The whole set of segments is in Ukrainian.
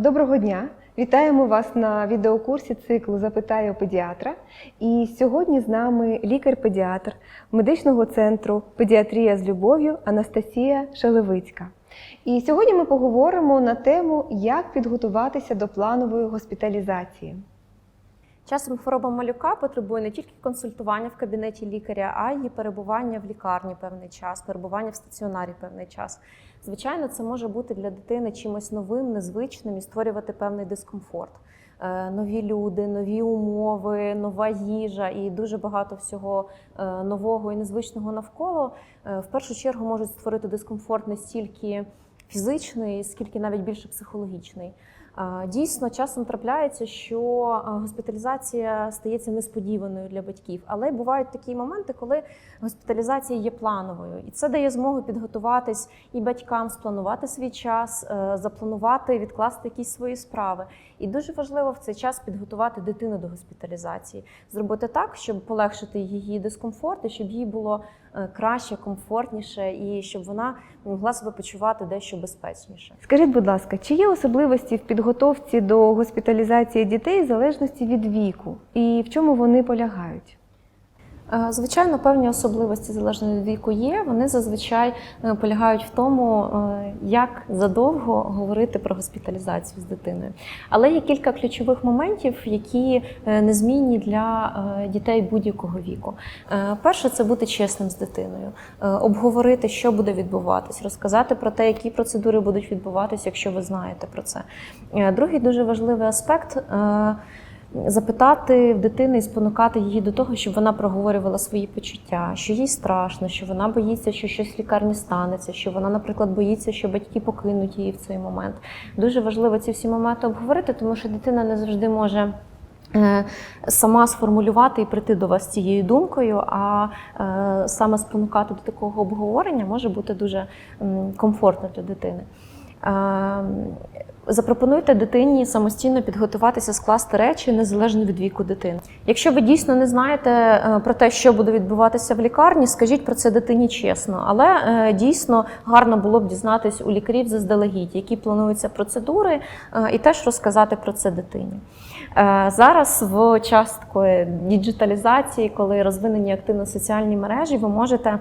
Доброго дня! Вітаємо вас на відеокурсі циклу Запитаю педіатра. І сьогодні з нами лікар-педіатр медичного центру Педіатрія з любов'ю Анастасія Шелевицька. І сьогодні ми поговоримо на тему, як підготуватися до планової госпіталізації. Часом хвороба малюка потребує не тільки консультування в кабінеті лікаря, а й перебування в лікарні певний час, перебування в стаціонарі певний час. Звичайно, це може бути для дитини чимось новим, незвичним і створювати певний дискомфорт. Е, Нові люди, нові умови, нова їжа і дуже багато всього е, нового і незвичного навколо е, в першу чергу можуть створити дискомфорт не стільки фізичний, скільки навіть більше психологічний. Дійсно, часом трапляється, що госпіталізація стається несподіваною для батьків, але бувають такі моменти, коли госпіталізація є плановою, і це дає змогу підготуватись і батькам, спланувати свій час, е, запланувати, відкласти якісь свої справи. І дуже важливо в цей час підготувати дитину до госпіталізації, зробити так, щоб полегшити її дискомфорт, і щоб їй було е, краще, комфортніше, і щоб вона могла себе почувати дещо безпечніше. Скажіть, будь ласка, чи є особливості в підготовці до госпіталізації дітей в залежності від віку? І в чому вони полягають? Е, Звичайно, певні особливості залежно від віку є. Вони зазвичай е, полягають в тому, е, як задовго говорити про госпіталізацію з дитиною. Але є кілька ключових моментів, які незмінні для дітей будь-якого віку. Перше це бути чесним з дитиною, обговорити, що буде відбуватись, розказати про те, які процедури будуть відбуватись, якщо ви знаєте про це. Другий дуже важливий аспект. Запитати в дитини і спонукати її до того, щоб вона проговорювала свої почуття, що їй страшно, що вона боїться, що щось в лікарні станеться, що вона, наприклад, боїться, що батьки покинуть її в цей момент. Дуже важливо ці всі моменти обговорити, тому що дитина не завжди може. е, Сама сформулювати і прийти до вас цією думкою, а е, саме спонукати до такого обговорення може бути дуже комфортно для дитини. Запропонуйте дитині самостійно підготуватися, скласти речі незалежно від віку дитини. Якщо ви дійсно не знаєте е, про те, що буде відбуватися в лікарні, скажіть про це дитині чесно. Але е, дійсно гарно було б дізнатись у лікарів заздалегідь, які плануються процедури, е, і теж розказати про це дитині. Зараз в час діджиталізації, коли розвинені активно соціальні мережі, ви можете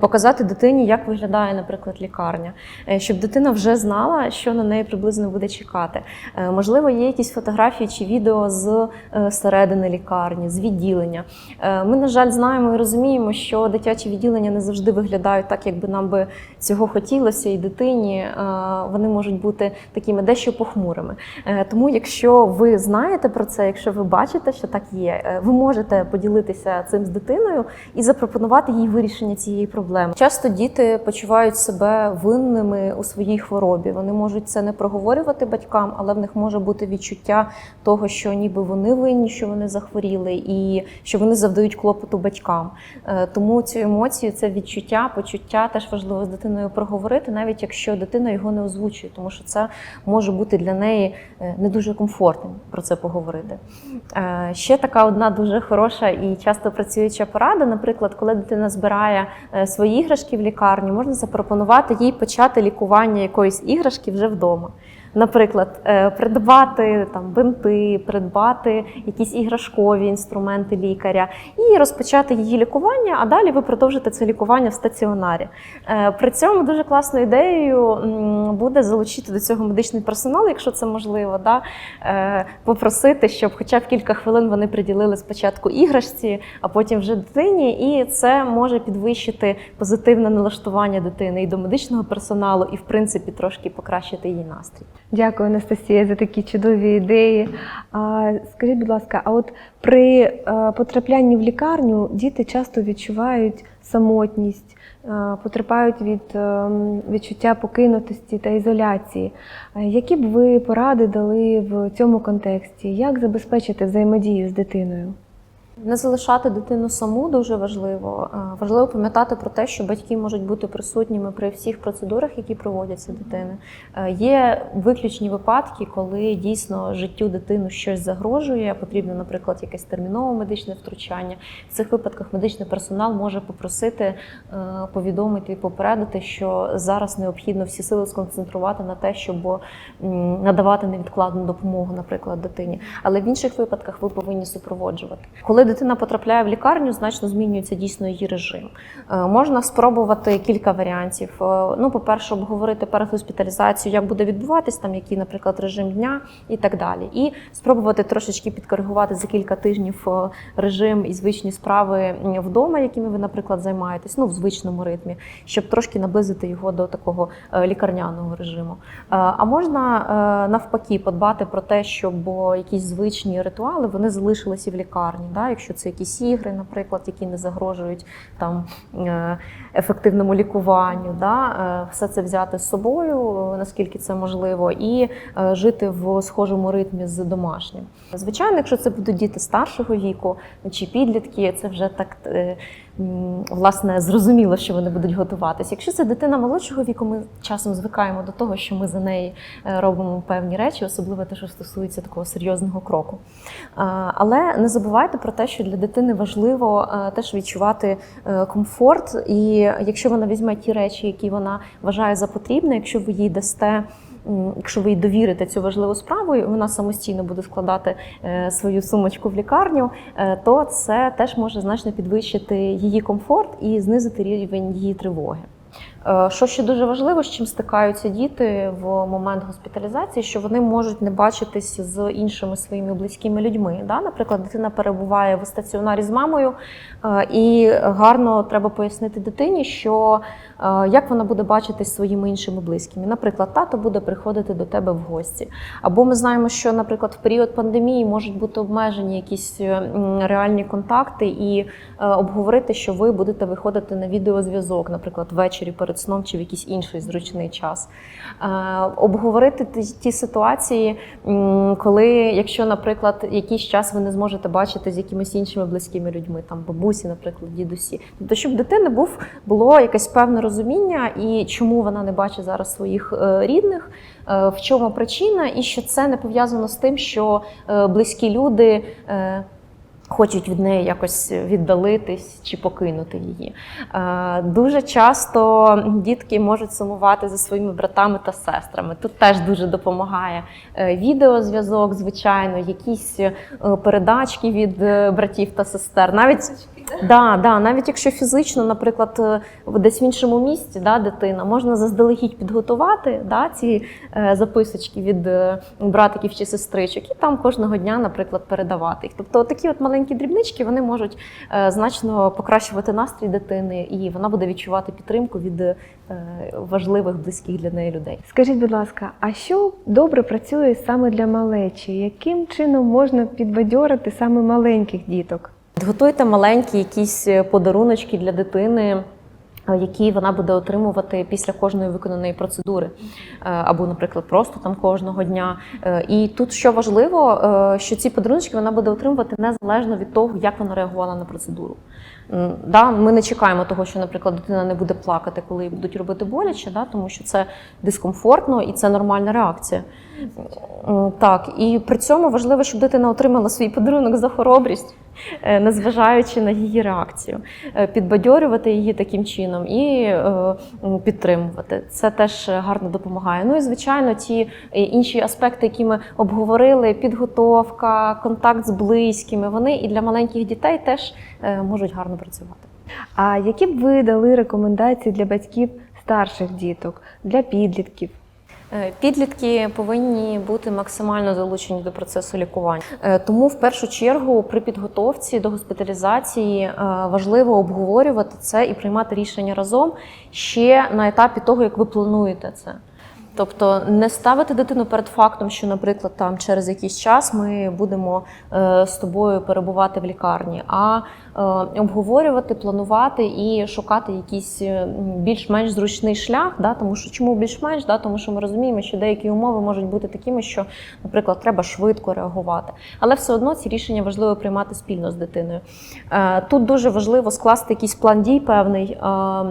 показати дитині, як виглядає, наприклад, лікарня, щоб дитина вже знала, що на неї приблизно буде чекати. Е, Можливо, є якісь фотографії чи відео з е, середини лікарні, з відділення. Е, Ми, на жаль, знаємо і розуміємо, що дитячі відділення не завжди виглядають так, як би нам би цього хотілося, і дитині вони можуть бути такими дещо похмурими. Тому, якщо ви знаєте про це, якщо ви бачите, що так є, ви можете поділитися цим з дитиною і запропонувати їй вирішення цієї проблеми. Часто діти почувають себе винними у своїй хворобі. Вони можуть це не проговорювати батькам, але в них може бути відчуття того, що ніби вони винні, що вони захворіли, і що вони завдають клопоту батькам. Е, Тому цю емоцію, це відчуття, почуття теж важливо з дитиною проговорити, навіть якщо дитина його не озвучує, тому що це може бути для неї е, не дуже комфортним про це поговорити. Е, Ще така одна дуже хороша і часто працююча порада. Наприклад, коли дитина збирає свої іграшки в лікарні, можна запропонувати їй почати лікування якоїсь іграшки вже вдома. Наприклад, е, придбати там бинти, придбати якісь іграшкові інструменти лікаря і розпочати її лікування, а далі ви продовжите це лікування в стаціонарі. Е, При цьому дуже класною ідеєю буде залучити до цього медичний персонал, якщо це можливо, да? е, попросити, щоб хоча б кілька хвилин вони приділили спочатку іграшці, а потім вже дитині, і це може підвищити позитивне налаштування дитини і до медичного персоналу, і в принципі трошки покращити її настрій. Дякую, Анастасія, за такі чудові ідеї. А, скажіть, будь ласка, а от при е, потраплянні в лікарню діти часто відчувають самотність, е, потерпають від е, відчуття покинутості та ізоляції. Які б ви поради дали в цьому контексті? Як забезпечити взаємодію з дитиною? Не залишати дитину саму дуже важливо. Е, Важливо пам'ятати про те, що батьки можуть бути присутніми при всіх процедурах, які проводяться дитини. Е, Є виключні випадки, коли дійсно життю дитини щось загрожує. Потрібно, наприклад, якесь термінове медичне втручання. В цих випадках медичний персонал може попросити е, повідомити і попередити, що зараз необхідно всі сили сконцентрувати на те, щоб надавати невідкладну допомогу, наприклад, дитині. Але в інших випадках ви повинні супроводжувати. Коли дитина потрапляє в лікарню, значно змінюється дійсно її режим. Е, Можна спробувати кілька варіантів. Е, Ну, по-перше, обговорити перед госпіталізацією, як буде відбуватись, там який, наприклад, режим дня і так далі. І спробувати трошечки підкоригувати за кілька тижнів е, режим і звичні справи вдома, якими ви, наприклад, займаєтесь, ну в звичному ритмі, щоб трошки наблизити його до такого лікарняного режиму. А можна навпаки подбати про те, щоб якісь звичні ритуали вони залишилися в лікарні. Да? Якщо це якісь ігри, наприклад, які не загрожують там е, ефективному лікуванню, да? е, все це взяти з собою, наскільки це можливо, і е, жити в схожому ритмі з домашнім. Звичайно, якщо це будуть діти старшого віку чи підлітки, це вже так. Власне, зрозуміло, що вони будуть готуватися. Якщо це дитина молодшого віку, ми часом звикаємо до того, що ми за неї е, робимо певні речі, особливо те, що стосується такого серйозного кроку. Е, Але не забувайте про те, що для дитини важливо е, теж відчувати комфорт, і якщо вона візьме ті речі, які вона вважає за потрібне, якщо ви їй дасте. Якщо ви їй довірите цю важливу справу, і вона самостійно буде складати е, свою сумочку в лікарню, е, то це теж може значно підвищити її комфорт і знизити рівень її тривоги. Е, Що ще дуже важливо, з чим стикаються діти в момент госпіталізації, що вони можуть не бачитись з іншими своїми близькими людьми. Да? Наприклад, дитина перебуває в стаціонарі з мамою, е, і гарно треба пояснити дитині, що е, як вона буде бачитись своїми іншими близькими. Наприклад, тато буде приходити до тебе в гості. Або ми знаємо, що, наприклад, в період пандемії можуть бути обмежені якісь реальні контакти, і обговорити, що ви будете виходити на відеозв'язок, наприклад, ввечері перед сном чи в якийсь інший зручний час. Е, Обговорити ті, ситуації, коли, якщо, наприклад, якийсь час ви не зможете бачити з якимись іншими близькими людьми, там бабусі, наприклад, дідусі. Тобто, щоб в дитини був було якесь певне розуміння, і чому вона не бачить зараз своїх е, рідних, е, в чому причина, і що це не пов'язано з тим, що близькі люди. Хочуть від неї якось віддалитись чи покинути її. Е, Дуже часто дітки можуть сумувати за своїми братами та сестрами. Тут теж дуже допомагає е, відеозв'язок, звичайно, якісь е, передачки від братів та сестер. Навіть Да, да, навіть якщо фізично, наприклад, е, десь в іншому місці да, дитина, можна заздалегідь підготувати да, ці е, записочки від е, братиків чи сестричок, і там кожного дня, наприклад, передавати їх. Тобто такі от маленькі дрібнички вони можуть значно покращувати настрій дитини, і вона буде відчувати підтримку від важливих, близьких для неї людей. Скажіть, будь ласка, а що добре працює саме для малечі? Яким чином можна підбадьорити саме маленьких діток? Підготуйте маленькі якісь е, подаруночки для дитини. е, Які вона буде отримувати після кожної виконаної процедури, Е, або, наприклад, просто там кожного дня. І тут що важливо, що ці подарунки вона буде отримувати незалежно від того, як вона реагувала на процедуру. Да, ми не чекаємо того, що, наприклад, дитина не буде плакати, коли їй будуть робити боляче, да, тому що це дискомфортно і це нормальна реакція. Так, і при цьому важливо, щоб дитина отримала свій подарунок за хоробрість, незважаючи на її реакцію, Е, підбадьорювати її таким чином і е, підтримувати. Це теж гарно допомагає. Ну і звичайно, ті е, інші аспекти, які ми обговорили: підготовка, контакт з близькими, вони і для маленьких дітей теж е, можуть гарно працювати. А які б ви дали рекомендації для батьків старших діток, для підлітків? Е, Підлітки повинні бути максимально залучені до процесу лікування. Е, Тому в першу чергу при підготовці до госпіталізації е, важливо обговорювати це і приймати рішення разом ще на етапі того, як ви плануєте це. Тобто не ставити дитину перед фактом, що, наприклад, там через якийсь час ми будемо е, з тобою перебувати в лікарні, а е, обговорювати, планувати і шукати якийсь е, більш-менш зручний шлях. Да? Тому що чому більш-менш? Да? Тому що ми розуміємо, що деякі умови можуть бути такими, що, наприклад, треба швидко реагувати. Але все одно ці рішення важливо приймати спільно з дитиною. Е, Тут дуже важливо скласти якийсь план дій певний. е,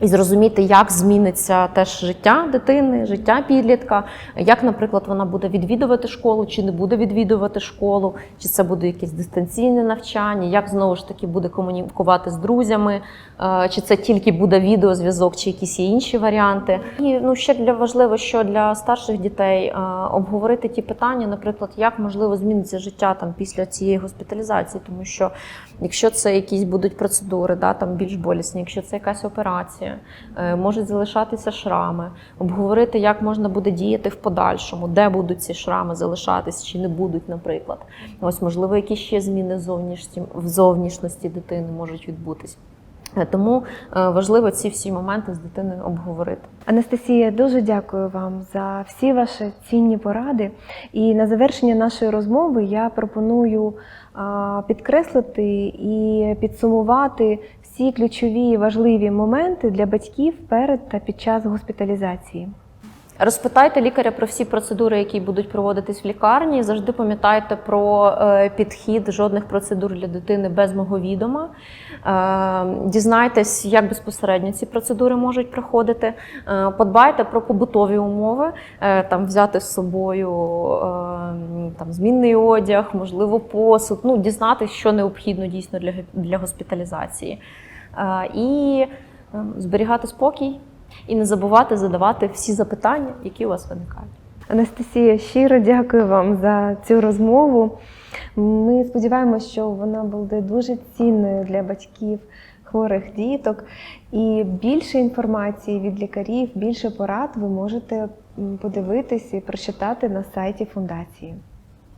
і зрозуміти, як зміниться теж життя дитини, життя підлітка, як, наприклад, вона буде відвідувати школу, чи не буде відвідувати школу, чи це буде якесь дистанційне навчання, як знову ж таки буде комунікувати з друзями, е, чи це тільки буде відеозв'язок, чи якісь є інші варіанти. І ну ще для важливо, що для старших дітей е, обговорити ті питання, наприклад, як можливо зміниться життя там після цієї госпіталізації, тому що якщо це якісь будуть процедури, да, там більш болісні, якщо це якась операція, е, можуть залишатися шрами, обговорити, як можна буде діяти в подальшому, де будуть ці шрами залишатись чи не будуть, наприклад. Ось, можливо, якісь ще зміни в зовнішності дитини можуть відбутись. Е, Тому е, важливо ці всі моменти з дитиною обговорити. Анастасія, дуже дякую вам за всі ваші цінні поради. І на завершення нашої розмови я пропоную підкреслити і підсумувати всі ключові важливі моменти для батьків перед та під час госпіталізації. Розпитайте лікаря про всі процедури, які будуть проводитись в лікарні. Завжди пам'ятайте про е, підхід жодних процедур для дитини без мого відома. Е, Дізнайтесь, як безпосередньо ці процедури можуть проходити. Е, Подбайте про побутові умови, там взяти з собою там змінний одяг, можливо, посуд. Ну, дізнатись, що необхідно дійсно для, для госпіталізації. І е, зберігати спокій. І не забувати задавати всі запитання, які у вас виникають. Анастасія, щиро дякую вам за цю розмову. Ми сподіваємося, що вона буде дуже цінною для батьків хворих діток. І більше інформації від лікарів, більше порад ви можете подивитись і прочитати на сайті фундації.